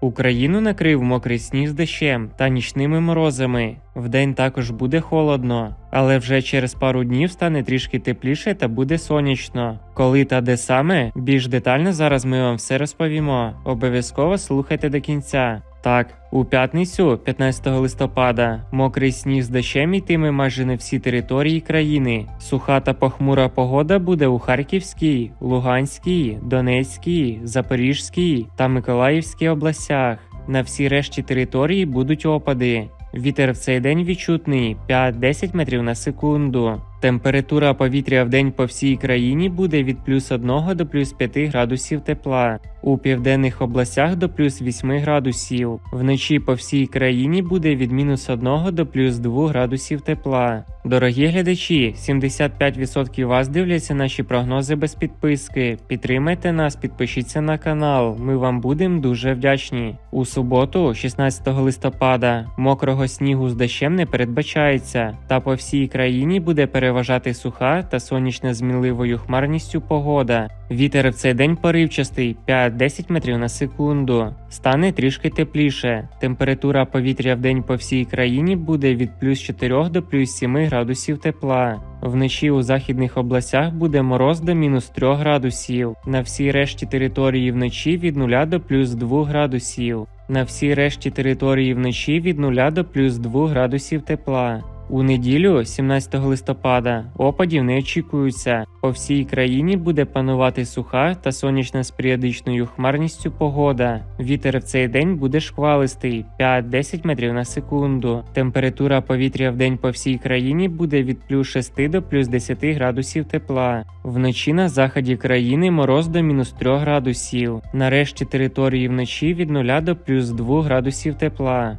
Україну накрив мокрий сніг з дощем та нічними морозами. Вдень також буде холодно, але вже через пару днів стане трішки тепліше та буде сонячно. Коли та де саме, більш детально зараз ми вам все розповімо. Обов'язково слухайте до кінця. Так, у п'ятницю, 15 листопада, мокрий сніг з дощем йтиме майже на всі території країни. Суха та похмура погода буде у Харківській, Луганській, Донецькій, Запорізькій та Миколаївській областях. На всій решті території будуть опади. Вітер в цей день відчутний 5-10 метрів на секунду. Температура повітря в день по всій країні буде від плюс 1 до плюс 5 градусів тепла. У південних областях до плюс 8 градусів. Вночі по всій країні буде від мінус 1 до плюс 2 градусів тепла. Дорогі глядачі, 75% вас дивляться наші прогнози без підписки. Підтримайте нас, підпишіться на канал. Ми вам будемо дуже вдячні. У суботу, 16 листопада, мокрого снігу з дощем не передбачається, та по всій країні буде переважати суха та сонячна з мінливою хмарністю погода. Вітер в цей день поривчастий 5-10 метрів на секунду. Стане трішки тепліше. Температура повітря в день по всій країні буде від плюс 4 до плюс 7 градусів тепла. Вночі у західних областях буде мороз до мінус 3 градусів. На всій решті території вночі від 0 до плюс 2 градусів. На всій решті території вночі від 0 до плюс 2 градусів тепла. У неділю, 17 листопада, опадів не очікується. По всій країні буде панувати суха та сонячна з періодичною хмарністю погода. Вітер в цей день буде шквалистий 5-10 метрів на секунду. Температура повітря в день по всій країні буде від плюс 6 до плюс 10 градусів тепла. Вночі на заході країни мороз до мінус 3 градусів. На решті території вночі від 0 до плюс 2 градусів тепла.